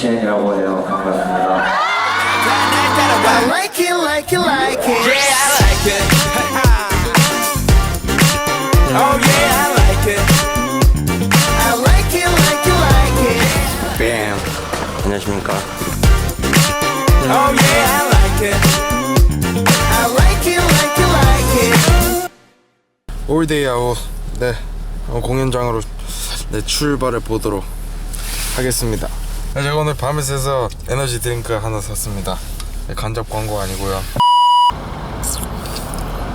이채은이라고 해요. 반갑습니다. I like it, like it, like it. Yeah, I like it. oh yeah, I like it. I like it, like it, like it. 뱀 안녕하십니까 Oh yeah, I like it. I like it, like it, like it. 올데이 아웃 네 어, 공연장으로 네 출발해 보도록 하겠습니다 네, 제가 오늘 밤에 새서 에너지 드링크 하나 샀습니다 네, 간접 광고 아니고요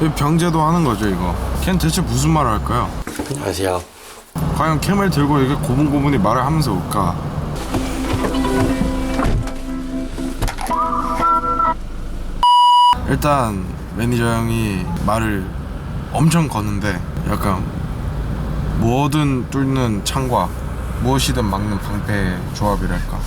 이 병제도 하는 거죠 이거 걘 대체 무슨 말을 할까요? 안녕하세요. 과연 캠을 들고 이렇게 고분고분히 말을 하면서 올까? 일단 매니저 형이 말을 엄청 거는데 약간 뭐든 뚫는 창과 무엇이든 막는 방패의 조합이랄까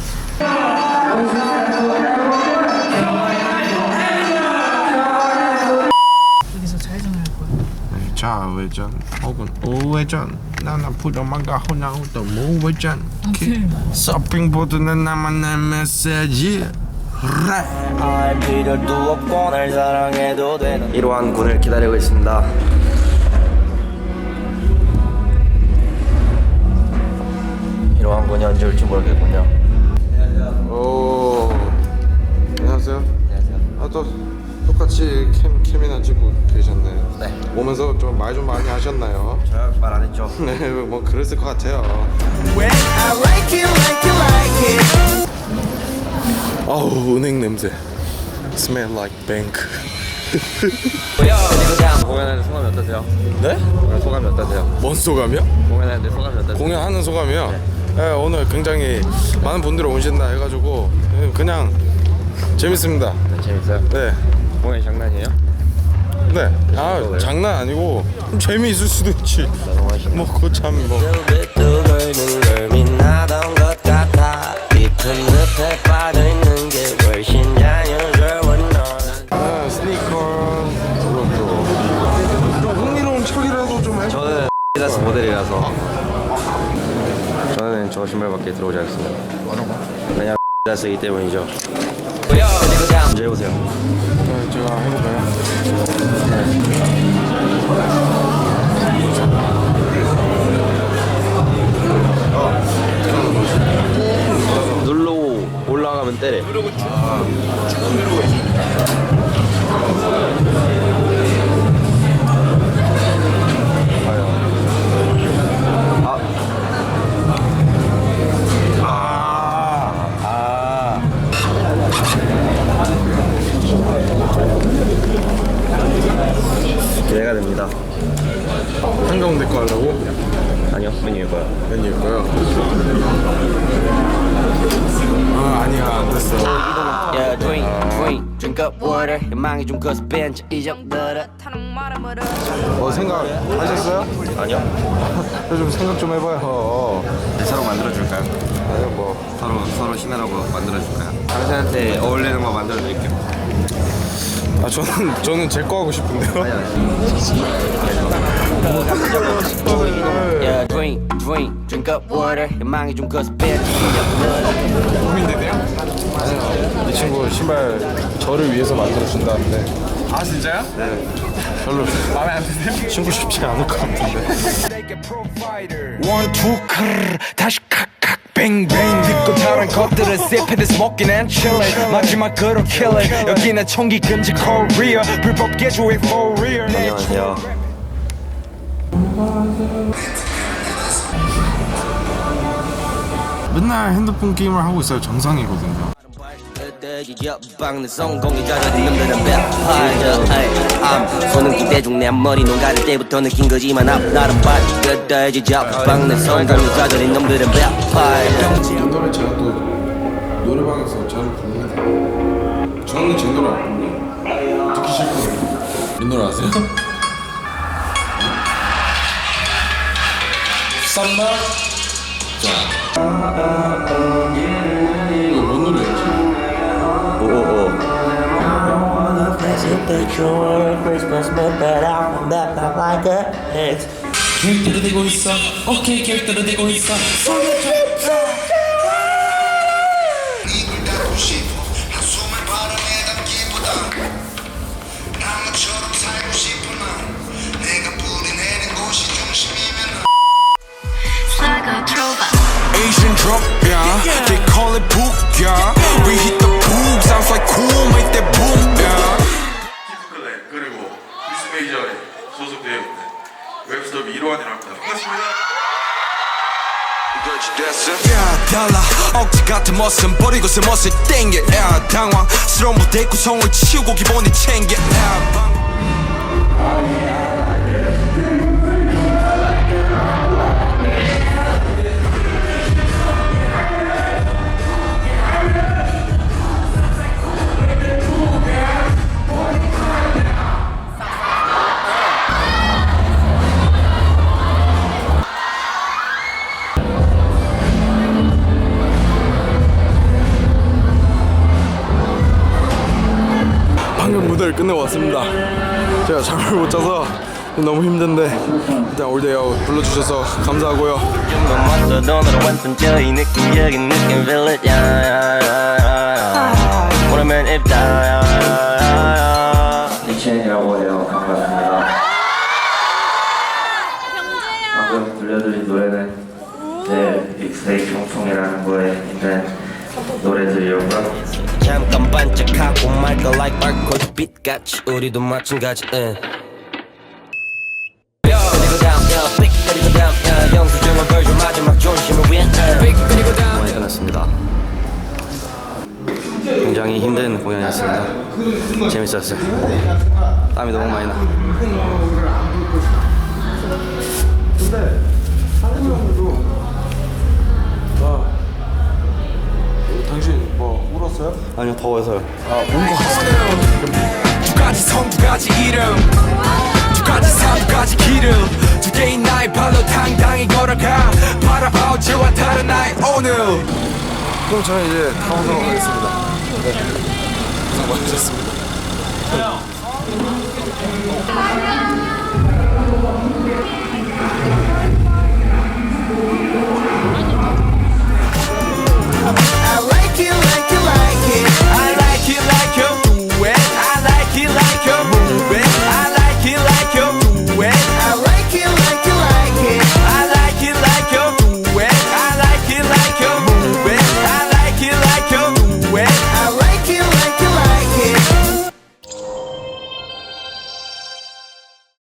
여기서 좌회전을 할 거야. 좌회전 혹은 우회전 난 앞으로 막가 호나우도 무회전 오케이. 서핑보드는 나만의 메시지 랩. 이러한 군을 기다리고 있습니다. 이러한 군이 언제 올지 모르겠군요. 오 안녕하세요 안녕하세요. 아 또 똑같이 캠, 캠이나 찍고 계셨네요 네. 오면서 좀 말 좀 많이 하셨나요? 저말 안 했죠? 네 뭐 그랬을 것 같아요. 아우 은행 냄새 Smell like bank 공연하는 소감이 어떠세요? 네? 공연 소감이 어떠세요? 뭔 소감이요? 공연하는데 소감이 어떠세요? 공연하는 소감이요? 네, 오늘 굉장히 많은 분들이 오신다 해가지고 그냥 재밌습니다. 네, 재밌어요. 네. 공연 장난이에요? 네. 아 장난 아니고 좀 재미 있을 수도 있지. 뭐 그거 참뭐. 눈을 빛나던 것 같아. 깊은 늪에 빠져있는 게 훨씬 자연스러워 넌. 아, 스니커. 그것도. 좀 흥미로운 척이라도 좀 해. 저는 디다스 모델이라서 저는 저 신발밖에 들어오지 않습니다. 왜냐면 디다스이기 때문이죠. 문제 해보세요. 네, 제가 해볼까요? 눌 됩니다. 한가운데 거 하려고 아니요, 메뉴일 거야. 메뉴일 거요. 아 아니야 안 됐어. Yeah, drink, drink, drink up water 희망이 좀 커서 벤치 이적들어 뭐 생각 하셨어요? 아니요. 좀 생각 좀 해봐요. 서로 만들어줄까요? 아니 뭐 서로 서로 신으라고 만들어줄까요? 당신한테 어울리는 거 만들어드릴게요. 아 저는 저는 제 거 하고 싶은데요. Yeah, drink, drink, drink up water 희망이 좀 커서 벤치 이적들어 고민되네요? 이 친구 신발 저를 위해서 만들어 준다는데. 아 진짜요? 네. 별로 마음에 안 드세요? 친구 싶지 않을 것 같은데. 원투 크르 다시 칵칵 뱅뱅 듣고 다른 것들은 씹히듯 먹긴 안 칠래 마지막으로 킬래 여기는 총기 금지 코리아 불법 개조의 for real 안녕하세요. 맨날 핸드폰 게임을 하고 있어요. 정상이거든요. 손은 끝까지 잡박는 성공이 가져진 놈들은 아세요? 쌈마? 자. 길들어대고 있어. 오케이 길들어대고 있어 소속되어 있는 웹스톱 1호원이라고 합니다. 반갑습니다. 야 달라. 억지 같은 모습 버리고 새 멋을 땡겨. 야 당황스러운 무대 구성을 치우고 기본이 챙겨. 야 방- 끝내고 왔습니다. 제가 잠을 못 자서 너무 힘든데 일단 올데이아웃 불러주셔서 감사하고요. 먼저 돈으로 like barcode 빛같이 우리도 마찬가지 응. 그리고 다음 야삑 그리고 다음 야 영수증을 벌줘 마지막 존심을 위해 삑 그리고 다음 공연이 끝났습니다. 굉장히 힘든 공연이었습니다. 재밌었어요. 땀이 너무 많이 나. 당신 뭐 울었어요? 아니요 더워서요. 성, 두 가지 이름. 두 가지 삶, 두 가지 기름. 두 개인 나의 발로 당당히 걸어가. 바라봐 어제와 다른 나의 오늘 그럼 저는 이제 타워로 가겠습니다. 네. 고생 많으셨습니다